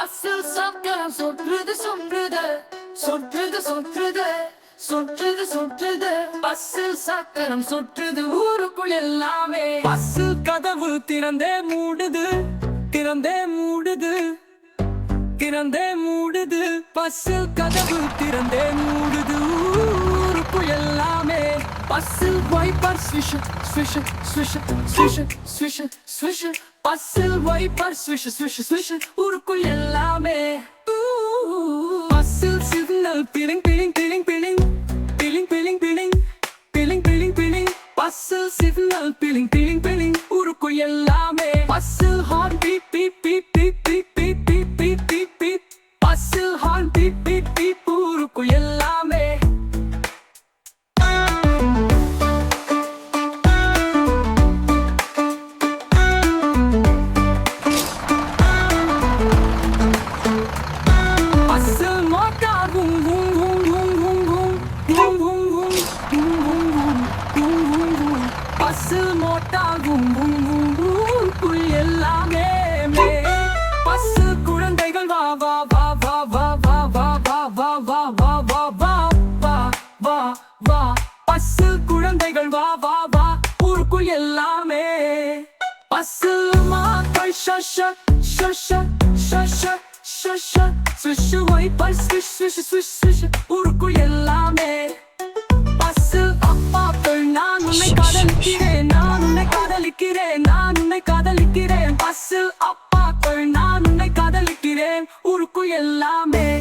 பஸ்ஸில் சக்கரம் சுற்றுது சுற்றுது சுற்றுது சுற்றுது சுற்றுது சுற்றுது பஸ்ஸில் சக்கரம் சுற்றுது ஊருக்குள் எல்லாமே பஸ்ஸில் கதவு திறந்தே மூடுது திறந்தே மூடுது திறந்தே மூடுது பஸ்ஸில் கதவு திறந்தே மூடுது ஊருக்குள் எல்லாம் பஸ்ஸில் wiper swish swish swish swish swish swish பஸ்ஸில் வைப்பர் ஸ்விஷ் ஸ்விஷ் ஸ்விஷ் ஊருக்குள் எல்லாமே. ஊ. பஸ்ஸில் signal blink blink blink blink blink blink blink blink blink blink பஸ்ஸில் சிக்னல் பிளிங் பிளிங் பிளிங் ஊருக்குள் எல்லாமே. பஸ்ஸில் horn beep beep beep beep beep beep beep beep beep beep பஸ்ஸில் பஸ்ஸில் motor boom boom boom boom புல் எல்லாமே மே பஸ்ஸில் குழந்தைகள் வா வா வா வா வா வா வா வா வா வா வா வா வா வா வா வா பஸ்ஸு குழந்தைகள் வா வா வா ஊருக்குள் எல்லாமே பஸ்ஸில் மக்கள் ஷஷ ஷஷ ஷஷ ஷஷ swish wiper swish swish swish செய்கிறேன் உருக்கு எல்லாமே.